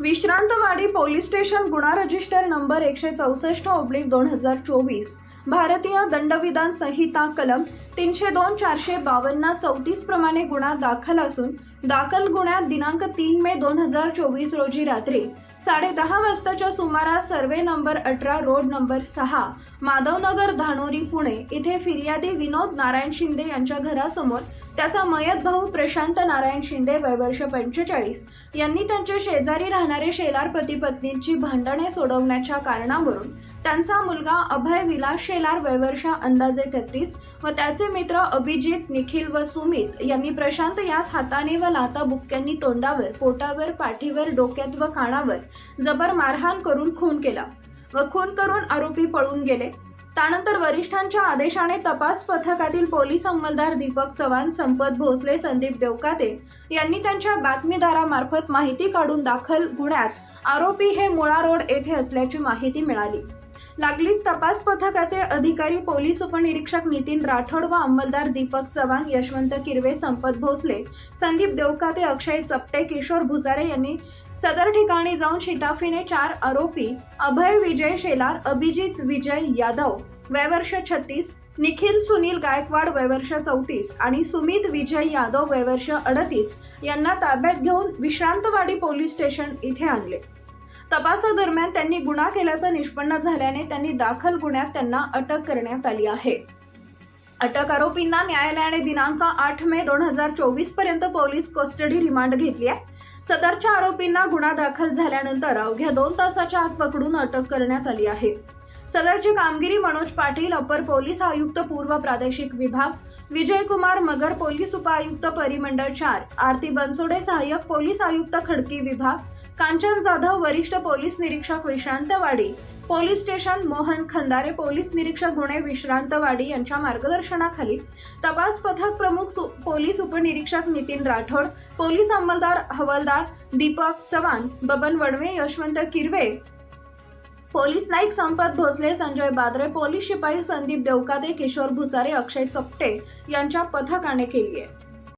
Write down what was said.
Vishrantwadi police station गुन्हा register number एकशे चौसष्ट ओब्लिक दोन हजार चोवीस. भारतीय दंडविधान संहिता कलम तीनशे दोन चारशे बावन्न चौतीस प्रमाणे गुन्हा दाखल असून दाखल गुन्ह्यात दिनांक तीन मे दोन हजार चोवीस रोजी रात्री साडे दहा वाजताच्या सुमारास सर्वे नंबर अठरा रोड नंबर सहा माधवनगर धानोरी पुणे इथे फिर्यादी विनोद नारायण शिंदे यांच्या घरासमोर त्याचा मयत भाऊ प्रशांत नारायण शिंदे वयवर्ष पंचेचाळीस यांनी त्यांच्या शेजारी राहणारे शेलार पती पत्नीची भांडणे सोडवण्याच्या कारणावरून त्यांचा मुलगा अभय विलास शेलार वयवर्षा अंदाजे तेहतीस व त्याचे मित्र अभिजित निखिल व सुमित यांनी प्रशांत यास हाताने व लाता बुक्क्यांनी तोंडावर पोटावर पाठीवर डोक्यात व कानावर जबर मारहाण करून खून केला व खून करून आरोपी पळून गेले. त्यानंतर वरिष्ठांच्या आदेशाने तपास पथकातील पोलीस अंमलदार दीपक चव्हाण संपत भोसले संदीप देवकाते यांनी त्यांच्या बातमीदारामार्फत माहिती काढून दाखल गुन्ह्यात. आरोपी हे मुळा रोड येथे असल्याची माहिती मिळाली. लागलीच तपास पथकाचे अधिकारी पोलीस उपनिरीक्षक नितीन राठोड व अंमलदार दीपक चव्हाण यशवंत किरवे संपत भोसले संदीप देवकाते अक्षय चपटे किशोर भुजारे यांनी सदर ठिकाणी जाऊन शिताफीने चार आरोपी अभय विजय शेलार अभिजित विजय यादव वयवर्ष छत्तीस निखिल सुनील गायकवाड वयवर्ष चौतीस आणि सुमित विजय यादव वयवर्ष अडतीस यांना ताब्यात घेऊन विश्रांतवाडी पोलीस स्टेशन इथे आणले. तपासादरम्यान त्यांनी गुन्हा केल्याचं निष्पन्न झाल्याने त्यांनी दाखल गुन्ह्यात त्यांना अटक करण्यात आली आहे. अटक आरोपींना न्यायालयाने दिनांक आठ मे दोन हजार चोवीसपर्यंत पोलीस कस्टडी रिमांड घेतली आहे. सदरच्या आरोपींना गुन्हा दाखल झाल्यानंतर अवघ्या दोन तासाच्या आत पकडून अटक करण्यात आली आहे. सदरची कामगिरी मनोज पाटील अपर पोलीस आयुक्त पूर्व प्रादेशिक विभाग विजयकुमार मगर पोलीस उपायुक्त परिमंडळ चार आरती बनसोडे सहाय्यक पोलीस आयुक्त खडकी विभाग कांचन जाधव वरिष्ठ पोलीस निरीक्षक Vishrantwadi police station Mohan Khandare police निरीक्षक गुन्हे विश्रांतवाडी यांच्या मार्गदर्शनाखाली तपास पथक प्रमुख सु- पोलीस उपनिरीक्षक नितीन राठोड पोलीस अंमलदार हवालदार दीपक चव्हाण बबन वडवे यशवंत किरवे पोलीस नाईक संपत भोसले संजय बादरे पोलीस शिपाई संदीप देवकादे किशोर भुसारे अक्षय चपटे यांच्या पथकाने केली आहे.